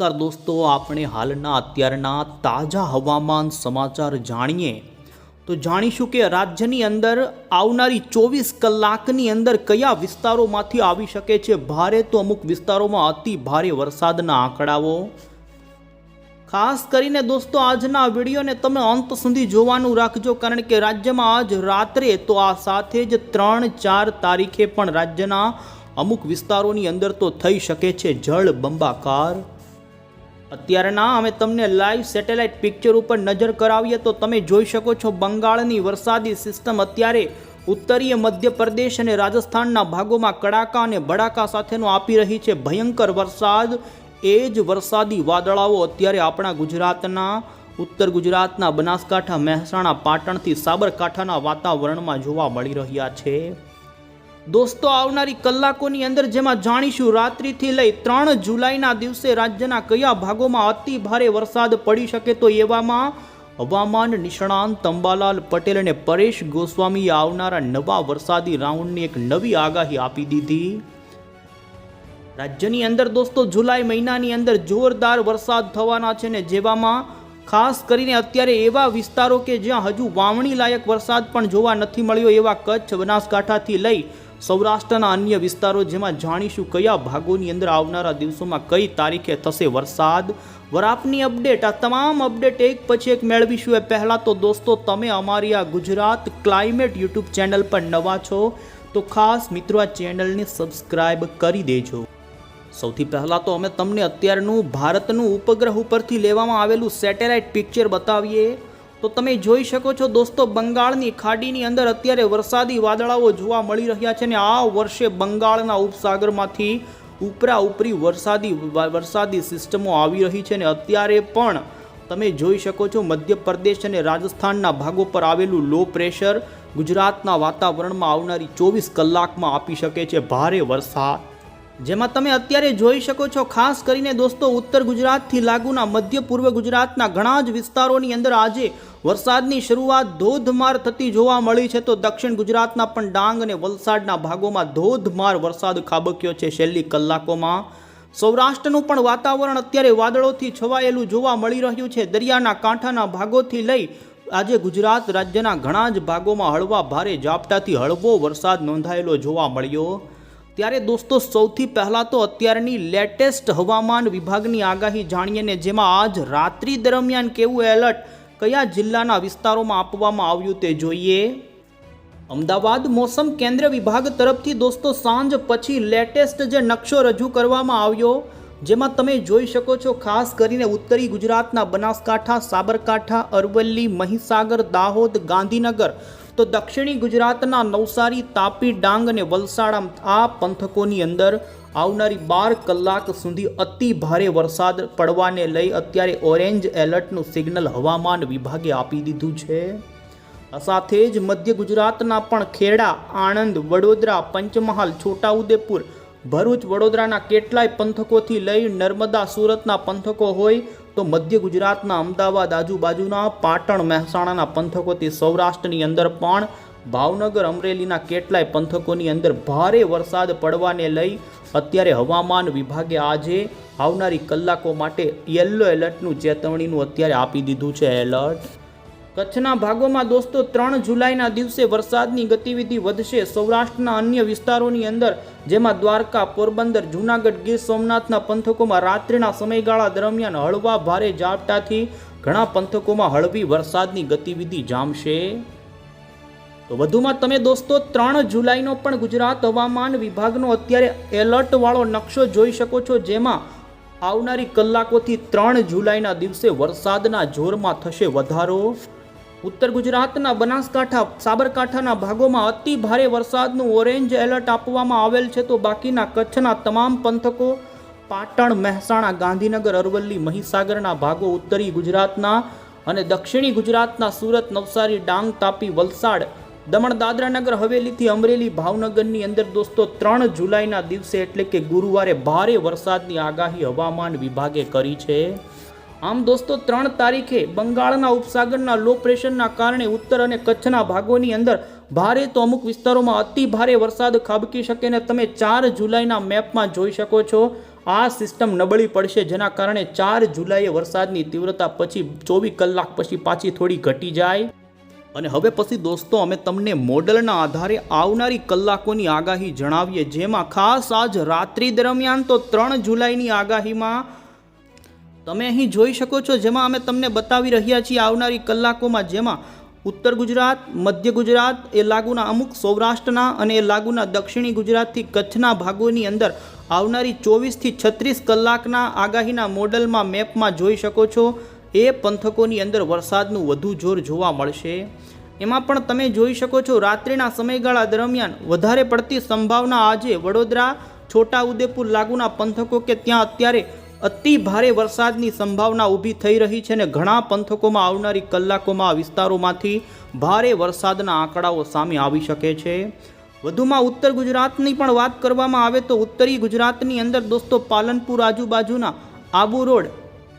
નમસ્કાર દોસ્તો, આપણે હાલના અત્યારના તાજા હવામાન સમાચાર જાણીએ. તો જાણીશું કે રાજ્યની અંદર આવનારી ચોવીસ કલાકની અંદર કયા વિસ્તારોમાંથી આવી શકે છે? ભારે તો અમુક વિસ્તારોમાં અતિ ભારે વરસાદના આંકડાઓ. ખાસ કરીને દોસ્તો, આજના વિડીયોને તમે અંત સુધી જોવાનું રાખજો, કારણ કે રાજ્યમાં આજ રાત્રે તો આ સાથે જ ત્રણ ચાર તારીખે પણ રાજ્યના અમુક વિસ્તારોની અંદર તો થઈ શકે છે જળ બંબાકાર. અત્યારના અમે તમને લાઈવ સેટેલાઇટ પિક્ચર ઉપર નજર કરાવીએ તો તમે જોઈ શકો છો બંગાળની વરસાદી સિસ્ટમ અત્યારે ઉત્તરીય મધ્યપ્રદેશ અને રાજસ્થાનના ભાગોમાં કડાકા અને ભડાકા સાથેનો આપી રહી છે ભયંકર વરસાદ. એ જ વરસાદી વાદળાઓ અત્યારે આપણા ગુજરાતના, ઉત્તર ગુજરાતના બનાસકાંઠા, મહેસાણા, પાટણથી સાબરકાંઠાના વાતાવરણમાં જોવા મળી રહ્યા છે. દોસ્તો, આવનારી કલાકોની અંદર જેમાં જાણીશું, રાત્રિથી લઈ ત્રણ જુલાઈના દિવસે રાજ્યના કયા ભાગોમાં અતિ ભારે વરસાદ પડી શકે તો એવામાં હવામાન નિષ્ણાંત અંબાલાલ પટેલ અને પરેશ ગોસ્વામીએ આવનારા નવા વરસાદી રાઉન્ડની એક નવી આગાહી આપી દીધી. રાજ્યની અંદર દોસ્તો, જુલાઈ મહિનાની અંદર જોરદાર વરસાદ થવાના છે ને જેવામાં ખાસ કરીને અત્યારે એવા વિસ્તારો કે જ્યાં હજુ વાવણી લાયક વરસાદ પણ જોવા નથી મળ્યો એવા કચ્છ બનાસકાંઠાથી લઈ સૌરાષ્ટ્રના અન્ય વિસ્તારો જેમાં જાણીશું કયા ભાગોની અંદર આવનારા દિવસોમાં કઈ તારીખે થશે વરસાદ? વરાપની અપડેટ, આ તમામ અપડેટ એક પછી એક મેળવીશું. એ પહેલાં તો દોસ્તો, તમે અમારી આ ગુજરાત ક્લાઇમેટ યુટ્યુબ ચેનલ પર નવા છો, તો ખાસ મિત્રો આ ચેનલને સબસ્ક્રાઇબ કરી દેજો. સૌથી પહેલાં તો અમે તમને અત્યારનું ભારતનું ઉપગ્રહ ઉપરથી લેવામાં આવેલું સેટેલાઇટ પિક્ચર બતાવીએ. તો તમે જોઈ શકો છો દોસ્તો, બંગાળની ખાડીની અંદર અત્યારે વરસાદી વાદળાઓ જોવા મળી રહ્યા છે ને આ વર્ષે બંગાળના ઉપસાગરમાંથી ઉપરા ઉપરી વરસાદી વરસાદી સિસ્ટમો આવી રહી છે ને અત્યારે પણ તમે જોઈ શકો છો મધ્યપ્રદેશ અને રાજસ્થાનના ભાગો પર આવેલું લો પ્રેશર ગુજરાતના વાતાવરણમાં આવનારી ચોવીસ કલાકમાં આપી શકે છે ભારે વરસાદ. જેમાં તમે અત્યારે જોઈ શકો છો, ખાસ કરીને દોસ્તો, ઉત્તર ગુજરાતથી લાગુના મધ્ય પૂર્વ ગુજરાતના ઘણા જ વિસ્તારોની અંદર આજે વરસાદની શરૂઆત ધોધમાર થતી જોવા મળી છે. તો દક્ષિણ ગુજરાતના પણ ડાંગ અને વલસાડના ભાગોમાં ધોધમાર વરસાદ ખાબક્યો છે છેલ્લી કલાકોમાં. સૌરાષ્ટ્રનું પણ વાતાવરણ અત્યારે વાદળોથી છવાયેલું જોવા મળી રહ્યું છે. દરિયાના કાંઠાના ભાગોથી લઈ આજે ગુજરાત રાજ્યના ઘણા જ ભાગોમાં હળવા ભારે ઝાપટાથી હળવો વરસાદ નોંધાયેલો જોવા મળ્યો. ત્યારે દોસ્તો, સૌથી પહેલાં તો અત્યારની લેટેસ્ટ હવામાન વિભાગની આગાહી જાણીએ ને જેમાં આજ રાત્રિ દરમિયાન કેવું એલર્ટ કયા જિલ્લાના વિસ્તારોમાં આપવામાં આવ્યું તે જોઈએ. અમદાવાદ મોસમ કેન્દ્ર વિભાગ તરફથી દોસ્તો, સાંજ પછી લેટેસ્ટ જે નકશો રજૂ કરવામાં આવ્યો, જેમાં તમે જોઈ શકો છો ખાસ કરીને ઉત્તરી ગુજરાતના બનાસકાંઠા, સાબરકાંઠા, અરવલ્લી, મહીસાગર, દાહોદ, ગાંધીનગર તો દક્ષિણી ગુજરાતના નવસારી, તાપી, ડાંગ અને વલસાડ આ પંથકોની અંદર આવનારી બાર કલાક સુધી અતિ ભારે વરસાદ પડવાને લઈ અત્યારે ઓરેન્જ એલર્ટનું સિગ્નલ હવામાન વિભાગે આપી દીધું છે. સાથે જ મધ્ય ગુજરાતના પણ ખેડા, આણંદ, વડોદરા, પંચમહાલ, છોટાઉદેપુર, ભરૂચ, વડોદરાના કેટલાય પંથકોથી લઈ નર્મદા, સુરતના પંથકો હોય તો મધ્ય ગુજરાતના અમદાવાદ આજુબાજુના પાટણ મહેસાણાના પંથકોથી સૌરાષ્ટ્રની અંદર પણ ભાવનગર, અમરેલીના કેટલાય પંથકોની અંદર ભારે વરસાદ પડવાને લઈ અત્યારે હવામાન વિભાગે આજે આવનારી કલાકો માટે યલો એલર્ટનું ચેતવણીનું અત્યારે આપી દીધું છે એલર્ટ. કચ્છના ભાગોમાં દોસ્તો, ત્રણ જુલાઈના દિવસે વરસાદની ગતિવિધિ વધશે. સૌરાષ્ટ્રના અન્ય વિસ્તારોની અંદર, જેમાં દ્વારકા, પોરબંદર, જૂનાગઢ, ગીર સોમનાથના પંથકોમાં રાત્રિના સમયગાળા દરમિયાન હળવા ભારે ઝાપટાથી ઘણા પંથકોમાં હળવી વરસાદની ગતિવિધિ જામશે. તો વધુમાં તમે દોસ્તો, ત્રણ જુલાઈનો પણ ગુજરાત હવામાન વિભાગનો અત્યારે એલર્ટવાળો નકશો જોઈ શકો છો, જેમાં આવનારી કલાકોથી ત્રણ જુલાઈના દિવસે વરસાદના જોરમાં થશે વધારો. ઉત્તર ગુજરાતના બનાસકાંઠા, સાબરકાંઠાના ભાગોમાં અતિ ભારે વરસાદનું ઓરેન્જ એલર્ટ આપવામાં આવેલ છે. તો બાકીના કચ્છના તમામ પંથકો, પાટણ, મહેસાણા, ગાંધીનગર, અરવલ્લી, મહીસાગરના ભાગો, ઉત્તરી ગુજરાતના અને દક્ષિણી ગુજરાતના સુરત, નવસારી, ડાંગ, તાપી, વલસાડ, દમણ, દાદરાનગર, હવેલીથી અમરેલી, ભાવનગરની અંદર દોસ્તો ત્રણ જુલાઈના દિવસે એટલે કે ગુરુવારે ભારે વરસાદની આગાહી હવામાન વિભાગે કરી છે. આમ દોસ્તો, ત્રણ તારીખે બંગાળના ઉપસાગરના લો પ્રેશરના કારણે ઉત્તર અને કચ્છના ભાગોની અંદર ભારે તો અમુક વિસ્તારોમાં અતિ ભારે વરસાદ ખાબકી શકે ને તમે ચાર જુલાઈના મેપમાં જોઈ શકો છો. આ સિસ્ટમ નબળી પડશે, જેના કારણે ચાર જુલાઈએ વરસાદની તીવ્રતા પછી ચોવીસ કલાક પછી પાછી થોડી ઘટી જાય. અને હવે પછી દોસ્તો, અમે તમને મોડલના આધારે આવનારી કલાકોની આગાહી જણાવીએ, જેમાં ખાસ આજ રાત્રિ દરમિયાન તો ત્રણ જુલાઈની આગાહીમાં તમે અહીં જોઈ શકો છો, જેમાં અમે તમને બતાવી રહ્યા છીએ આવનારી કલાકોમાં જેમાં ઉત્તર ગુજરાત, મધ્ય ગુજરાત, એ લાગુના અમુક સૌરાષ્ટ્રના અને એ લાગુના દક્ષિણી ગુજરાતથી કચ્છના ભાગોની અંદર આવનારી ચોવીસથી છત્રીસ કલાકના આગાહીના મોડલમાં મેપમાં જોઈ શકો છો. એ પંથકોની અંદર વરસાદનું વધુ જોર જોવા મળશે. એમાં પણ તમે જોઈ શકો છો, રાત્રિના સમયગાળા દરમિયાન વધારે પડતી સંભાવના આજે વડોદરા છોટા ઉદેપુર લાગુના પંથકો કે ત્યાં અત્યારે અતિ ભારે વરસાદની સંભાવના ઊભી થઈ રહી છે અને ઘણા પંથકોમાં આવનારી કલાકોમાં વિસ્તારોમાંથી ભારે વરસાદના આંકડાઓ સામે આવી શકે છે. વધુમાં ઉત્તર ગુજરાતની પણ વાત કરવામાં આવે તો ઉત્તરી ગુજરાતની અંદર દોસ્તો પાલનપુર આજુબાજુના આબુ રોડ,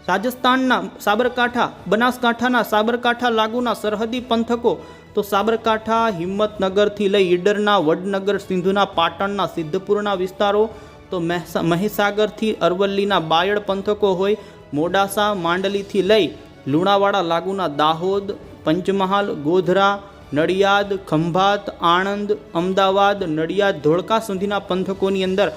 રાજસ્થાનના સાબરકાંઠા, બનાસકાંઠાના સાબરકાંઠા લાગુના સરહદી પંથકો, તો સાબરકાંઠા, હિંમતનગરથી લઈ ઈડરના, વડનગર, સિંધુના, પાટણના, સિદ્ધપુરના વિસ્તારો તો મહેસા મહીસાગરથી અરવલ્લીના બાયડ પંથકો હોય, મોડાસા, માંડલીથી લઈ લુણાવાડા લાગુના દાહોદ, પંચમહાલ, ગોધરા, નડિયાદ, ખંભાત, આણંદ, અમદાવાદ, નડિયાદ, ધોળકા સુધીના પંથકોની અંદર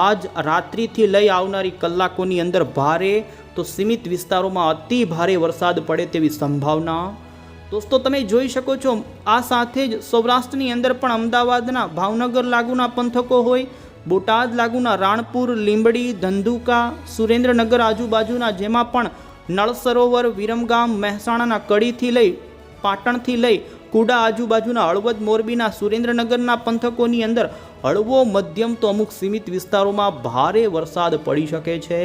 આજ રાત્રિથી લઈ આવનારી કલાકોની અંદર ભારે તો સીમિત વિસ્તારોમાં અતિ ભારે વરસાદ પડે તેવી સંભાવના. દોસ્તો, તમે જોઈ શકો છો, આ સાથે જ સૌરાષ્ટ્રની અંદર પણ અમદાવાદના ભાવનગર લાગુના પંથકો હોય બોટાદ લાગુના રાણપુર, લીંબડી, ધંધુકા, સુરેન્દ્રનગર આજુબાજુના જેમાં પણ નળ સરોવર, વિરમગામ, મહેસાણાના કડીથી લઈ પાટણથી લઈ કુડા આજુબાજુના હળવદ મોરબીના સુરેન્દ્રનગરના પંથકોની અંદર હળવો મધ્યમ તો અમુક સીમિત વિસ્તારોમાં ભારે વરસાદ પડી શકે છે.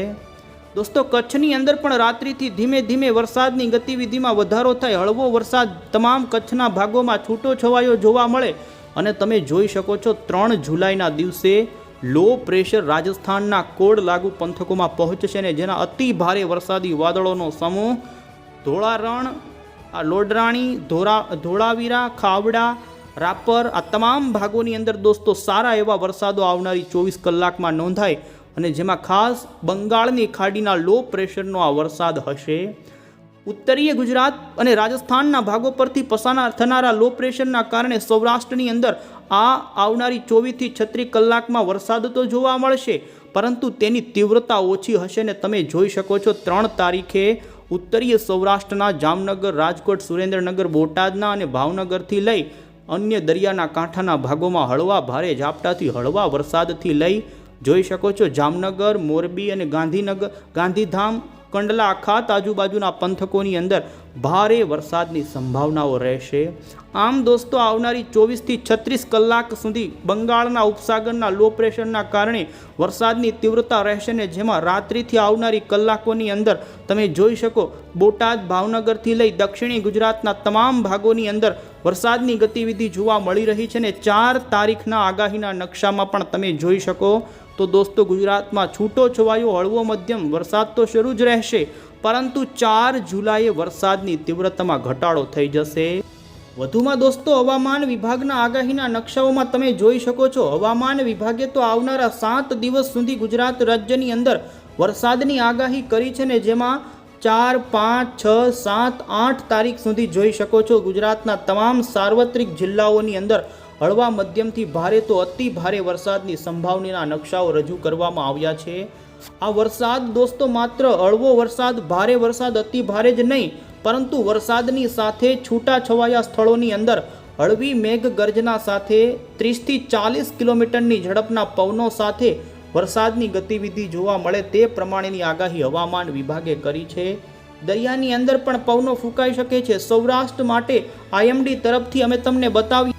દોસ્તો, કચ્છની અંદર પણ રાત્રિથી ધીમે ધીમે વરસાદની ગતિવિધિમાં વધારો થાય, હળવો વરસાદ તમામ કચ્છના ભાગોમાં છૂટો છવાયો જોવા મળે. અને તમે જોઈ શકો છો, ત્રણ જુલાઈના દિવસે લો પ્રેશર રાજસ્થાનના કોડ લાગુ પંથકોમાં પહોંચશે ને જેના અતિ ભારે વરસાદી વાદળોનો સમૂહ ધોળા રણ આ લોડરાણી, ધોરા, ધોળાવીરા, ખાવડા, રાપર, આ તમામ ભાગોની અંદર દોસ્તો સારા એવા વરસાદો આવનારી ચોવીસ કલાકમાં નોંધાય અને જેમાં ખાસ બંગાળની ખાડીના લો પ્રેશરનો આ વરસાદ હશે. ઉત્તરીય ગુજરાત અને રાજસ્થાનના ભાગો પરથી પસાર થનારા લો પ્રેશરના કારણે સૌરાષ્ટ્રની અંદર આ આવનારી ચોવીસથી છત્રીસ કલાકમાં વરસાદ તો જોવા મળશે, પરંતુ તેની તીવ્રતા ઓછી હશે ને તમે જોઈ શકો છો ત્રણ તારીખે ઉત્તરીય સૌરાષ્ટ્રના જામનગર, રાજકોટ, સુરેન્દ્રનગર, બોટાદના અને ભાવનગરથી લઈ અન્ય દરિયાના કાંઠાના ભાગોમાં હળવા ભારે ઝાપટાથી હળવા વરસાદથી લઈ જોઈ શકો છો જામનગર, મોરબી અને ગાંધીનગર, ગાંધીધામ કંડલા ખાત આજુબાજુના પંથકોની અંદર ભારે વરસાદની સંભાવનાઓ રહેશે. આમ દોસ્તો, આવનારી ચોવીસથી છત્રીસ કલાક સુધી બંગાળના ઉપસાગરના લો પ્રેશરના કારણે વરસાદની તીવ્રતા રહેશે ને જેમાં રાત્રિથી આવનારી કલાકોની અંદર તમે જોઈ શકો, બોટાદ, ભાવનગરથી લઈ દક્ષિણી ગુજરાતના તમામ ભાગોની અંદર વરસાદની ગતિવિધિ જોવા મળી રહી છે ને ચાર તારીખના આગાહીના નકશામાં પણ તમે જોઈ શકો. તો દોસ્તો ગુજરાતમાં છૂટો છવાયો હળવો મધ્યમ, વરસાદ તો શરૂ જ રહેશે, પરંતુ ચાર જુલાઈએ વરસાદની તીવ્રતામાં ઘટાડો થઈ જશે. વધુમાં દોસ્તો હવામાન વિભાગના આગાહીના નકશાઓમાં તમે જોઈ શકો છો. હવામાન વિભાગે તો આવનારા સાત દિવસ સુધી ગુજરાત રાજ્યની અંદર વરસાદની આગાહી કરી છે ને જેમાં ચાર, પાંચ, છ, સાત, આઠ તારીખ સુધી જોઈ શકો છો. ગુજરાતના તમામ સાર્વત્રિક જિલ્લાઓની અંદર હળવા મધ્યમથી ભારે તો અતિ ભારે વરસાદની સંભાવનાના નકશાઓ રજૂ કરવામાં આવ્યા છે. આ વરસાદ દોસ્તો માત્ર હળવો વરસાદ, ભારે વરસાદ અતિ ભારે જ નહીં, પરંતુ વરસાદની સાથે છૂટા છવાયા સ્થળોની અંદર હળવી મેઘ ગર્જના સાથે ત્રીસથી ચાલીસ કિલોમીટરની ઝડપના પવનો સાથે વરસાદની ગતિવિધિ જોવા મળે તે પ્રમાણેની આગાહી હવામાન વિભાગે કરી છે. દરિયાની અંદર પણ પવનો ફૂંકાઈ શકે છે. સૌરાષ્ટ્ર માટે આઈએમડી તરફથી અમે તમને બતાવી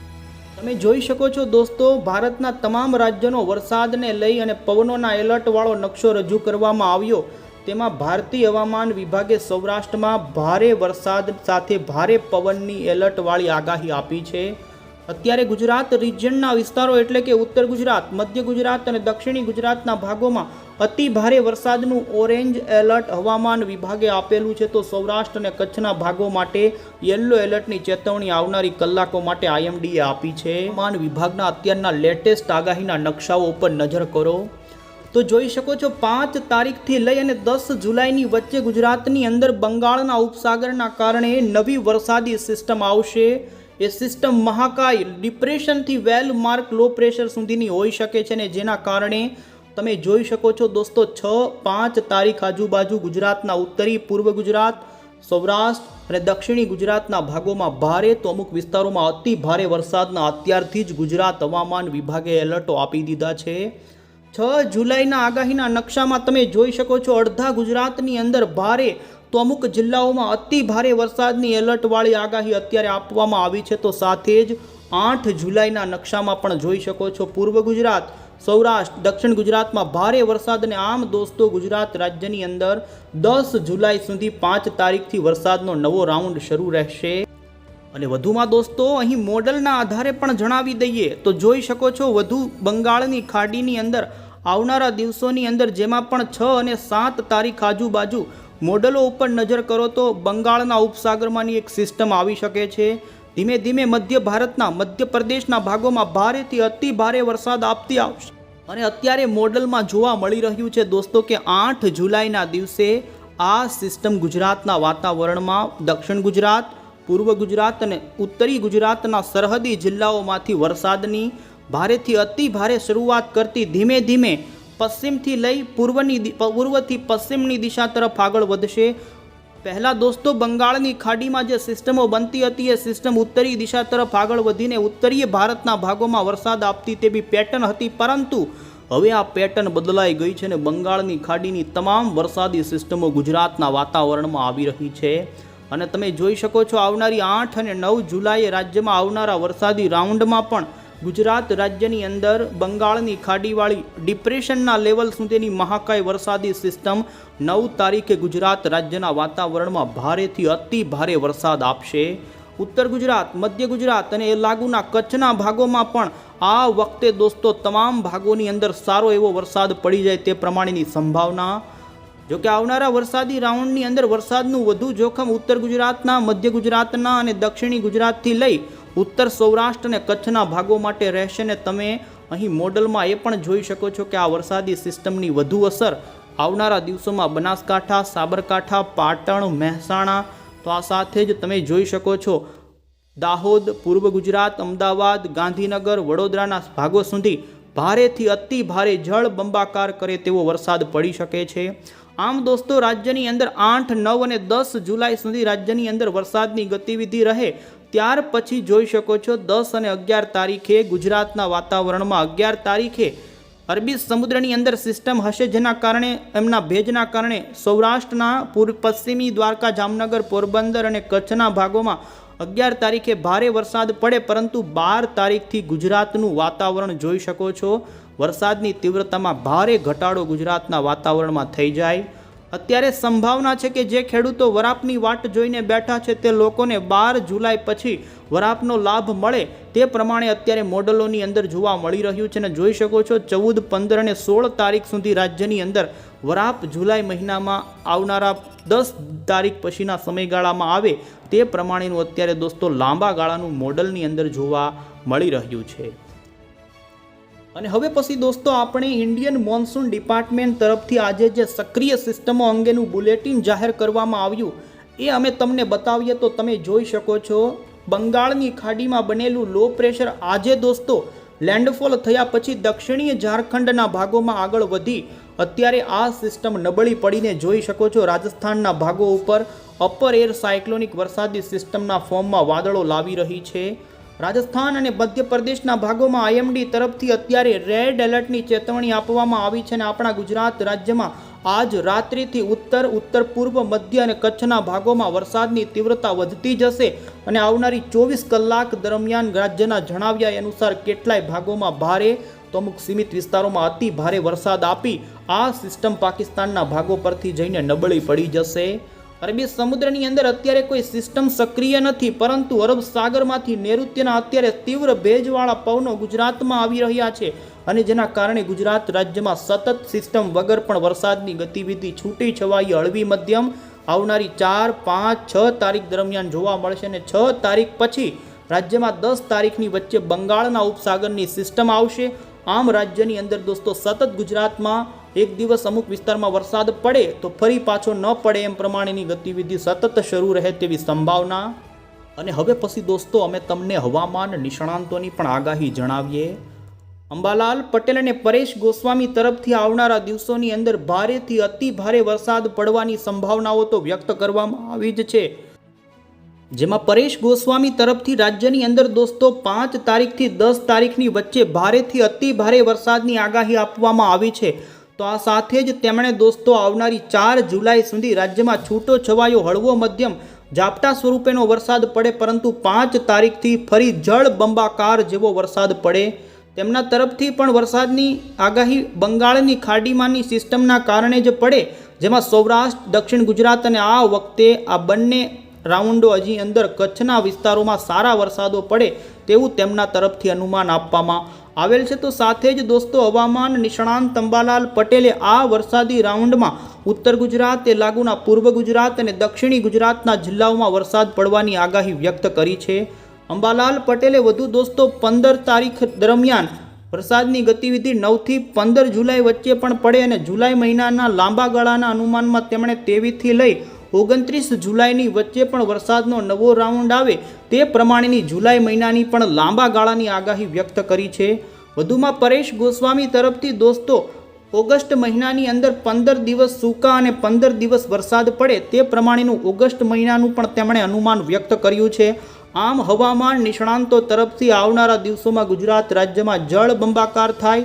તમે જોઈ શકો છો દોસ્તો, ભારતના તમામ રાજ્યનો વરસાદને લઈ અને પવનોના એલર્ટવાળો નકશો રજૂ કરવામાં આવ્યો. તેમાં ભારતીય હવામાન વિભાગે સૌરાષ્ટ્રમાં ભારે વરસાદ સાથે ભારે પવનની એલર્ટવાળી આગાહી આપી છે. અત્યારે ગુજરાત રિજિયનના વિસ્તારો એટલે કે ઉત્તર ગુજરાત, મધ્ય ગુજરાત અને દક્ષિણી ગુજરાતના ભાગોમાં અતિ ભારે વરસાદનું ઓરેન્જ એલર્ટ હવામાન વિભાગે આપેલું છે. તો સૌરાષ્ટ્ર અને કચ્છના ભાગો માટે યલો એલર્ટની ચેતવણી આવનારી કલાકો માટે આઈએમડીએ આપી છે. હવામાન વિભાગના અત્યારના લેટેસ્ટ આગાહીના નકશાઓ ઉપર નજર કરો. તો જોઈ શકો છો, પાંચ તારીખથી લઈ અને દસ જુલાઈની વચ્ચે ગુજરાતની અંદર બંગાળના ઉપસાગરના કારણે નવી વરસાદી સિસ્ટમ આવશે. એ સિસ્ટમ મહાકાય, ડિપ્રેશનથી વેલ માર્ક, લો પ્રેશર સુધીની હોઈ શકે છે ને જેના કારણે તમે જોઈ શકો છો દોસ્તો, છ, પાંચ તારીખ આજુબાજુ ગુજરાતના ઉત્તરી, પૂર્વ ગુજરાત, સૌરાષ્ટ્ર અને દક્ષિણી ગુજરાતના ભાગોમાં ભારે તો અમુક વિસ્તારોમાં અતિ ભારે વરસાદના અત્યારથી જ ગુજરાત હવામાન વિભાગે એલર્ટો આપી દીધા છે. છ જુલાઈના આગાહીના નકશામાં તમે જોઈ શકો છો અડધા ગુજરાતની અંદર ભારે તો અમુક જિલ્લાઓમાં અતિ ભારે વરસાદની એલર્ટવાળી આગાહી અત્યારે આપવામાં આવી છે. તો સાથે જ આઠ જુલાઈના નકશામાં પણ જોઈ શકો છો. પૂર્વ ગુજરાત, સૌરાષ્ટ્ર, દક્ષિણ ગુજરાતમાં ભારે વરસાદ અને આમ દોસ્તો ગુજરાત રાજ્યની અંદર દસ જુલાઈ સુધી પાંચ તારીખથી વરસાદનો નવો રાઉન્ડ શરૂ રહેશે. અને વધુમાં દોસ્તો, અહીં મોડલના આધારે પણ જણાવી દઈએ તો જોઈ શકો છો, વધુ બંગાળની ખાડીની અંદર આવનારા દિવસોની અંદર જેમાં પણ છ અને સાત તારીખ આજુબાજુ મોડલો ઉપર નજર કરો તો બંગાળના ઉપસાગરમાંની એક સિસ્ટમ આવી શકે છે. ધીમે ધીમે મધ્ય ભારતના, મધ્યપ્રદેશના ભાગોમાં ભારેથી અતિ ભારે વરસાદ આપતી આવશે. અને અત્યારે મોડલમાં જોવા મળી રહ્યું છે દોસ્તો કે આઠ જુલાઈના દિવસે આ સિસ્ટમ ગુજરાતના વાતાવરણમાં દક્ષિણ ગુજરાત, પૂર્વ ગુજરાત અને ઉત્તરી ગુજરાતના સરહદી જિલ્લાઓમાંથી વરસાદની ભારેથી અતિ ભારે શરૂઆત કરતી ધીમે ધીમે પશ્ચિમથી લઈ પૂર્વની પૂર્વથી પશ્ચિમની દિશા તરફ આગળ વધશે. પહેલાં દોસ્તો, બંગાળની ખાડીમાં જે સિસ્ટમો બનતી હતી, એ સિસ્ટમ ઉત્તરી દિશા તરફ આગળ વધીને ઉત્તરીય ભારતના ભાગોમાં વરસાદ આપતી તેવી પેટર્ન હતી. પરંતુ હવે આ પેટર્ન બદલાઈ ગઈ છે અને બંગાળની ખાડીની તમામ વરસાદી સિસ્ટમો ગુજરાતના વાતાવરણમાં આવી રહી છે. અને તમે જોઈ શકો છો, આવનારી આઠ અને નવ જુલાઈએ રાજ્યમાં આવનારા વરસાદી રાઉન્ડમાં પણ ગુજરાત રાજ્યની અંદર બંગાળની ખાડીવાળી ડિપ્રેશનના લેવલ સુધીની મહાકાય વરસાદી સિસ્ટમ નવ તારીખે ગુજરાત રાજ્યના વાતાવરણમાં ભારેથી અતિ ભારે વરસાદ આપશે. ઉત્તર ગુજરાત, મધ્ય ગુજરાત અને એ લાગુના કચ્છના ભાગોમાં પણ આ વખતે દોસ્તો તમામ ભાગોની અંદર સારો એવો વરસાદ પડી જાય તે પ્રમાણેની સંભાવના. જો કે આવનારા વરસાદી રાઉન્ડની અંદર વરસાદનું વધુ જોખમ ઉત્તર ગુજરાતના, મધ્ય ગુજરાતના અને દક્ષિણી ગુજરાતથી લઈ ઉત્તર સૌરાષ્ટ્ર અને કચ્છના ભાગો માટે રહેશે ને તમે અહીં મોડલમાં એ પણ જોઈ શકો છો કે આ વરસાદી સિસ્ટમની વધુ અસર આવનારા દિવસોમાં બનાસકાંઠા, સાબરકાંઠા, પાટણ, મહેસાણા, તો આ સાથે જ તમે જોઈ શકો છો. દાહોદ, પૂર્વ ગુજરાત, અમદાવાદ, ગાંધીનગર, વડોદરાના ભાગો સુધી ભારેથી અતિ ભારે જળ બંબાકાર કરે તેવો વરસાદ પડી શકે છે. આમ દોસ્તો, રાજ્યની અંદર આઠ, નવ અને દસ જુલાઈ સુધી રાજ્યની અંદર વરસાદની ગતિવિધિ રહે ત્યાર પછી જોઈ શકો છો દસ અને અગિયાર તારીખે ગુજરાતના વાતાવરણમાં. અગિયાર તારીખે અરબી સમુદ્રની અંદર સિસ્ટમ હશે જેના કારણે, એમના ભેજના કારણે સૌરાષ્ટ્રના પૂર્વ પશ્ચિમી દ્વારકા, જામનગર, પોરબંદર અને કચ્છના ભાગોમાં અગિયાર તારીખે ભારે વરસાદ પડે, પરંતુ બાર તારીખથી ગુજરાતનું વાતાવરણ જોઈ શકો છો. વરસાદની તીવ્રતામાં ભારે ઘટાડો ગુજરાતના વાતાવરણમાં થઈ જાય. અત્યારે સંભાવના છે કે જે ખેડૂતો વરાપની વાટ જોઈને બેઠા છે તે લોકોને બાર જુલાઈ પછી વરાપનો લાભ મળે તે પ્રમાણે અત્યારે મોડલોની અંદર જોવા મળી રહ્યું છે અને જોઈ શકો છો ચૌદ, પંદર અને સોળ તારીખ સુધી રાજ્યની અંદર વરાપ જુલાઈ મહિનામાં આવનારા દસ તારીખ પછીના સમયગાળામાં આવે તે પ્રમાણેનું અત્યારે દોસ્તો લાંબા ગાળાનું મોડલની અંદર જોવા મળી રહ્યું છે. અને હવે પછી દોસ્તો આપણે ઇન્ડિયન મોન્સૂન ડિપાર્ટમેન્ટ તરફથી આજે જે સક્રિય સિસ્ટમો અંગેનું બુલેટિન જાહેર કરવામાં આવ્યું, એ અમે તમને બતાવીએ તો તમે જોઈ શકો છો. બંગાળની ખાડીમાં બનેલું લો પ્રેશર આજે દોસ્તો લેન્ડફોલ થયા પછી દક્ષિણીય ઝારખંડના ભાગોમાં આગળ વધી. અત્યારે આ સિસ્ટમ નબળી પડીને જોઈ શકો છો રાજસ્થાનના ભાગો ઉપર અપર એર સાયક્લોનિક વરસાદી સિસ્ટમના ફોર્મમાં વાદળો લાવી રહી છે. રાજસ્થાન અને મધ્યપ્રદેશના ભાગોમાં આઈએમડી તરફથી અત્યારે રેડ એલર્ટની ચેતવણી આપવામાં આવી છે અને આપણા ગુજરાત રાજ્યમાં આજ રાત્રિથી ઉત્તર ઉત્તર, પૂર્વ, મધ્ય અને કચ્છના ભાગોમાં વરસાદની તીવ્રતા વધતી જશે અને આવનારી ચોવીસ કલાક દરમિયાન રાજ્યના જણાવ્યા અનુસાર કેટલાય ભાગોમાં ભારે તો અમુક સીમિત વિસ્તારોમાં અતિ ભારે વરસાદ આપી આ સિસ્ટમ પાકિસ્તાનના ભાગો પરથી જઈને નબળી પડી જશે. અરબી સમુદ્રની અંદર અત્યારે કોઈ સિસ્ટમ સક્રિય નથી, પરંતુ અરબ સાગરમાંથી નૈઋત્યના અત્યારે તીવ્ર ભેજવાળા પવનો ગુજરાતમાં આવી રહ્યા છે અને જેના કારણે ગુજરાત રાજ્યમાં સતત સિસ્ટમ વગર પણ વરસાદની ગતિવિધિ છૂટી છવાઈ હળવી મધ્યમ આવનારી ચાર, પાંચ, છ તારીખ દરમિયાન જોવા મળશે અને છ તારીખ પછી રાજ્યમાં દસ તારીખની વચ્ચે બંગાળના ઉપસાગરની સિસ્ટમ આવશે. આમ રાજ્યની અંદર દોસ્તો સતત ગુજરાતમાં એક દિવસ અમુક વિસ્તારમાં વરસાદ પડે તો ફરી પાછો ન પડે એમ પ્રમાણેની ગતિવિધિ સતત શરૂ રહે તેવી સંભાવના. અને હવે પછી દોસ્તો, અમે તમને હવામાન નિષ્ણાંતોની પણ આગાહી જણાવીએ. અંબાલાલ પટેલ અને પરેશ ગોસ્વામી તરફથી આવનારા દિવસોની અંદર ભારેથી અતિ ભારે વરસાદ પડવાની સંભાવનાઓ તો વ્યક્ત કરવામાં આવી જ છે. જેમાં પરેશ ગોસ્વામી તરફથી રાજ્યની અંદર દોસ્તો, પાંચ તારીખથી દસ તારીખની વચ્ચે ભારેથી અતિ ભારે વરસાદની આગાહી આપવામાં આવી છે. તો આ સાથે જ તેમણે દોસ્તો આવનારી ચાર જુલાઈ સુધી રાજ્યમાં છૂટો છવાયો હળવો મધ્યમ ઝાપટા સ્વરૂપેનો વરસાદ પડે, પરંતુ પાંચ તારીખથી ફરી જળ બંબાકાર જેવો વરસાદ પડે. તેમના તરફથી પણ વરસાદની આગાહી બંગાળની ખાડીમાંની સિસ્ટમના કારણે જ પડે, જેમાં સૌરાષ્ટ્ર, દક્ષિણ ગુજરાત અને આ વખતે આ બંને રાઉન્ડો હજી અંદર કચ્છના વિસ્તારોમાં સારા વરસાદો પડે તેવું તેમના તરફથી અનુમાન આપવામાં આવેલ છે તો સાથે જ દોસ્તો હવામાન નિષ્ણાંત અંબાલાલ પટેલે આ વરસાદી રાઉન્ડમાં ઉત્તર ગુજરાત એ લાગુના પૂર્વ ગુજરાત અને દક્ષિણી ગુજરાતના જિલ્લાઓમાં વરસાદ પડવાની આગાહી વ્યક્ત કરી છે. અંબાલાલ પટેલે વધુ દોસ્તો પંદર તારીખ દરમિયાન વરસાદની ગતિવિધિ નવથી પંદર જુલાઈ વચ્ચે પણ પડે અને જુલાઈ મહિનાના લાંબા ગાળાના અનુમાનમાં તેમણે તેવીથી લઈ ઓગણત્રીસ જુલાઈની વચ્ચે પણ વરસાદનો નવો રાઉન્ડ આવે તે પ્રમાણેની જુલાઈ મહિનાની પણ લાંબા ગાળાની આગાહી વ્યક્ત કરી છે. વધુમાં પરેશ ગોસ્વામી તરફથી દોસ્તો, ઓગસ્ટ મહિનાની અંદર પંદર દિવસ સૂકા અને પંદર દિવસ વરસાદ પડે તે પ્રમાણેનું ઓગસ્ટ મહિનાનું પણ તેમણે અનુમાન વ્યક્ત કર્યું છે. આમ હવામાન નિષ્ણાંતો તરફથી આવનારા દિવસોમાં ગુજરાત રાજ્યમાં જળ બંબાકાર થાય